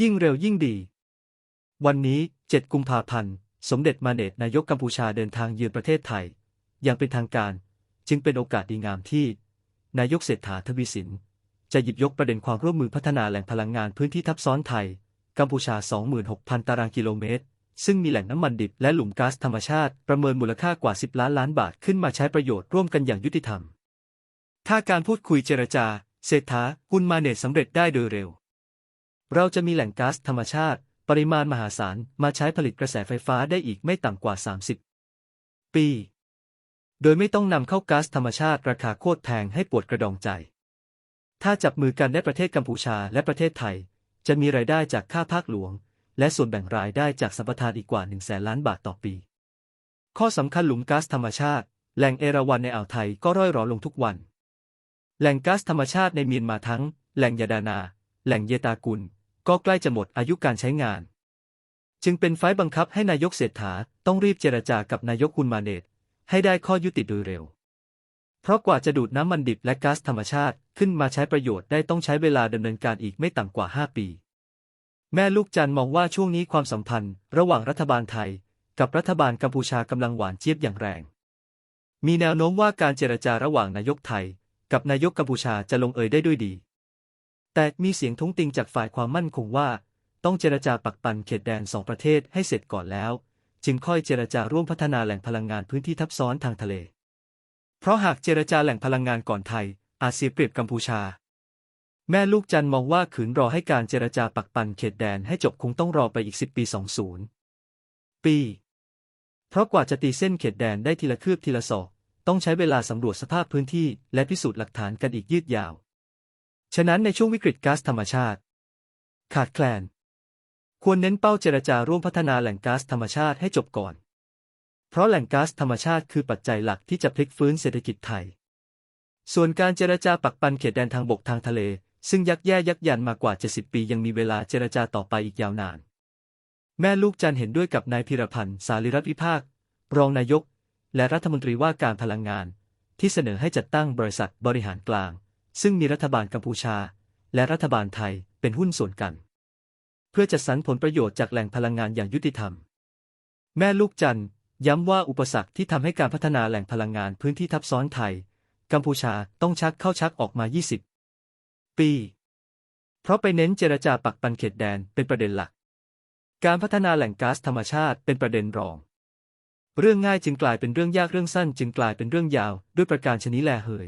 ยิ่งเร็วยิ่งดี วันนี้ 7 กุมภาพันธ์ สมเด็จมาเนตนายกกัมพูชาเดินทางเยือนประเทศไทย อย่างเป็นทางการ จึงเป็นโอกาสดีงามที่ นายกเศรษฐาทวีสิน จะหยิบยกประเด็นความร่วมมือพัฒนาแหล่งพลังงานพื้นที่ทับซ้อนไทย กัมพูชา 26,000 ตารางกิโลเมตร ซึ่งมีแหล่งน้ำมันดิบและหลุมก๊าซธรรมชาติประเมินมูลค่ากว่า 10 ล้านล้านบาทขึ้นมาใช้ประโยชน์ร่วมกันอย่างยุติธรรม ถ้าการพูดคุยเจรจาเศรษฐากุลมาเนตสำเร็จได้โดยเร็ว เราจะมีแหล่งก๊าซธรรมชาติ ปริมาณมหาศาลมาใช้ผลิตกระแสไฟฟ้าได้อีกไม่ต่ำกว่า 30 ปี โดยไม่ต้องนำเข้าก๊าซธรรมชาติราคาโคตรแพงให้ปวดกระดองใจ ถ้าจับมือกันได้ประเทศกัมพูชาและประเทศไทย จะมีรายได้จากค่าภาคหลวง และส่วนแบ่งรายได้จากสัมปทานอีกกว่า1แสนล้านบาทต่อปี ข้อสำคัญหลุมก๊าซธรรมชาติ แหล่งเอราวัณในอ่าวไทยก็ร่อยรอลงทุกวัน แหล่งก๊าซธรรมชาติในเมียนมาทั้ง แหล่งยาดานา แหล่งเยตากุล ก็ใกล้จะหมดอายุการใช้งาน จึงเป็นไฟล์บังคับให้นายกเศรษฐาต้องรีบเจรจากับนายกคุณมาเนตให้ได้ข้อยุติโดยเร็ว เพราะกว่าจะดูดน้ำมันดิบและก๊าซธรรมชาติขึ้นมาใช้ประโยชน์ได้ต้องใช้เวลาดำเนินการอีกไม่ต่ำกว่า 5 ปี แม่ลูกจันมองว่าช่วงนี้ความสัมพันธ์ ระหว่างรัฐบาลไทย กับรัฐบาลกัมพูชากำลังหวานเจี๊ยบอย่างแรง มีแนวโน้มว่าการเจรจาระหว่างนายกไทย กับนายกกัมพูชาจะลงเอยได้ด้วยดี แต่มีเสียงทุ้งติงจากฝ่ายความมั่นคงว่า ต้องเจรจาปักปันเขตแดนสองประเทศให้เสร็จก่อนแล้ว จึงค่อยเจรจาร่วมพัฒนาแหล่งพลังงานพื้นที่ทับซ้อนทางทะเล เพราะหากเจรจาแหล่งพลังงานก่อนไทย อาจเสียเปรียบกัมพูชา แม่ลูกจันมองว่าขืนรอให้การเจรจาปักปันเขตแดนให้จบคงต้องรอไปอีก10ปี 20 ปี เพราะกว่าจะตีเส้นเขตแดนได้ทีละคืบทีละศอกต้องใช้เวลาสำรวจสภาพพื้นที่และพิสูจน์หลักฐานกันอีกยืดยาว ฉะนั้นในช่วงวิกฤตก๊าซธรรมชาติ ขาดแคลน ควรเน้นเป้าเจรจาร่วมพัฒนาแหล่งก๊าซธรรมชาติให้จบก่อน เพราะแหล่งก๊าซธรรมชาติคือปัจจัยหลักที่จะพลิกฟื้นเศรษฐกิจไทย ส่วนการเจรจาปักปันเขตแดนทางบกทางทะเล ซึ่งยักแย่ยักยันมากว่า 70 ปียังมีเวลาเจรจาต่อไปอีกยาวนาน แม่ลูกจันเห็นด้วยกับนายพิรพันธ์สารีรัตวิภาค รองนายก และรัฐมนตรีว่าการพลังงาน ที่เสนอให้จัดตั้งบริษัทบริหารกลาง ซึ่งมีรัฐบาลกัมพูชา และรัฐบาลไทยเป็นหุ้นส่วนกัน เพื่อจัดสรรผลประโยชน์จากแหล่งพลังงานอย่างยุติธรรม แม่ลูกจันย้ำว่าอุปสรรคที่ทำให้การพัฒนาแหล่งพลังงานพื้นที่ทับซ้อนไทย กัมพูชาต้องชักเข้าชักออกมา 20 ปี เพราะไปเน้นเจรจาปักปันเขตแดนเป็นประเด็นหลัก การพัฒนาแหล่งก๊าซธรรมชาติเป็นประเด็นรอง เรื่องง่ายจึงกลายเป็นเรื่องยากเรื่องสั้นจึงกลายเป็นเรื่องยาวด้วยประการชนิดแลเหย